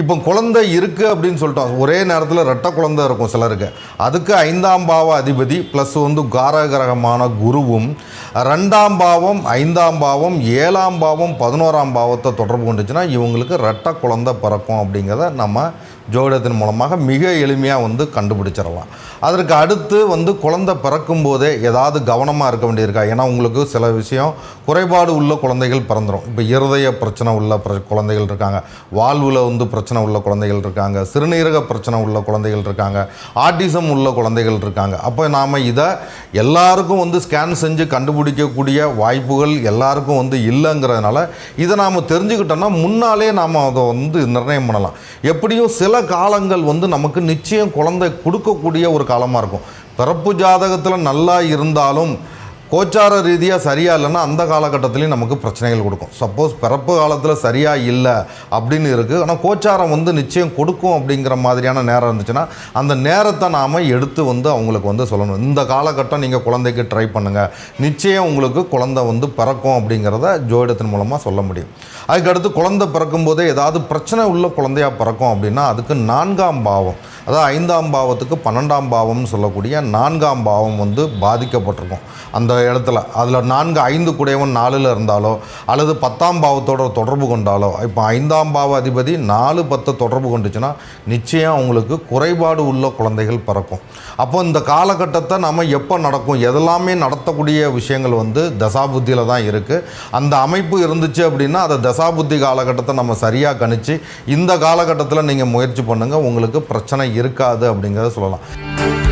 இப்போ குழந்தை இருக்குது அப்படின்னு சொல்லிட்டோம். ஒரே நேரத்தில் ரெட்ட குழந்தை இருக்கும் சிலருக்கு. அதுக்கு ஐந்தாம் பாவ அதிபதி ப்ளஸ் வந்து காரகிரகமான குருவும் ரெண்டாம் பாவம் ஐந்தாம் பாவம் ஏழாம் பாவம் பதினோராம் பாவத்தை தொடர்பு கொண்டுச்சுன்னா இவங்களுக்கு ரெட்டை குழந்தை பிறக்கும் அப்படிங்கிறத நம்ம ஜோதிடத்தின் மூலமாக மிக எளிமையாக வந்து கண்டுபிடிச்சிடலாம். அதற்கு அடுத்து வந்து குழந்தை பிறக்கும் போதே ஏதாவது கவனமாக இருக்க வேண்டியிருக்கா? ஏன்னா உங்களுக்கு சில விஷயம் குறைபாடு உள்ள குழந்தைகள் பிறந்துடும் இப்போ இருதய பிரச்சனை உள்ள பிர குழந்தைகள் இருக்காங்க. வாழ்வில் வந்து பிரச்சனை உள்ள குழந்தைகள் இருக்காங்க. சிறுநீரக பிரச்சனை உள்ள குழந்தைகள் இருக்காங்க. ஆட்டிசம் உள்ள குழந்தைகள் இருக்காங்க. அப்போ நாம் இதை எல்லாருக்கும் வந்து ஸ்கேன் செஞ்சு கண்டுபிடிக்கக்கூடிய வாய்ப்புகள் எல்லாருக்கும் வந்து இல்லைங்கிறதுனால இதை நாம் தெரிஞ்சுக்கிட்டோம்னா முன்னாலே நாம் அதை வந்து நிர்ணயம் பண்ணலாம். எப்படியும் சில காலங்கள் வந்து நமக்கு நிச்சயம் குழந்தை கொடுக்கக்கூடிய ஒரு காலமாக இருக்கும். பிறப்பு ஜாதகத்தில் நல்லா இருந்தாலும் கோச்சார ரீதியாக சரியாக இல்லைன்னா அந்த காலகட்டத்திலையும் நமக்கு பிரச்சனைகள் கொடுக்கும். சப்போஸ் பிறப்பு காலத்தில் சரியாக இல்லை அப்படின்னு இருக்குது ஆனால் கோச்சாரம் வந்து நிச்சயம் கொடுக்கும் அப்படிங்கிற மாதிரியான நேரம் இருந்துச்சுன்னா அந்த நேரத்தை நாம் எடுத்து வந்து அவங்களுக்கு வந்து சொல்லணும். இந்த காலகட்டம் நீங்கள் குழந்தைக்கு ட்ரை பண்ணுங்கள் நிச்சயம் உங்களுக்கு குழந்தை வந்து பிறக்கும் அப்படிங்கிறத ஜோதிடத்தின் மூலமாக சொல்ல முடியும். அதுக்கடுத்து குழந்தை பிறக்கும் போதே ஏதாவது பிரச்சனை உள்ள குழந்தையாக பிறக்கும் அப்படின்னா அதுக்கு நான்காம் பாவம். அதாவது ஐந்தாம் பாவத்துக்கு பன்னெண்டாம் பாவம்னு சொல்லக்கூடிய நான்காம் பாவம் வந்து பாதிக்கப்பட்டிருக்கும். அந்த இடத்துல. அதில் நான்கு ஐந்து குடையவன் நாலில் இருந்தாலோ அல்லது பத்தாம் பாவத்தோட தொடர்பு கொண்டாலோ இப்போ ஐந்தாம் பாவ அதிபதி நாலு பத்தை தொடர்பு கொண்டுச்சுன்னா நிச்சயம் அவங்களுக்கு குறைபாடு உள்ள குழந்தைகள் பிறக்கும். அப்போ இந்த காலகட்டத்தை நம்ம எப்போ நடக்கும் எதெல்லாமே நடத்தக்கூடிய விஷயங்கள் வந்து தசாபுத்தியில் தான் இருக்குது அந்த அமைப்பு இருந்துச்சு அப்படின்னா அதை தசாபுத்தி காலகட்டத்தை நம்ம சரியாக கணிச்சு இந்த காலகட்டத்தில் நீங்கள் முயற்சி பண்ணுங்கள் உங்களுக்கு பிரச்சனை இருக்காது அப்படிங்கிறத சொல்லலாம்.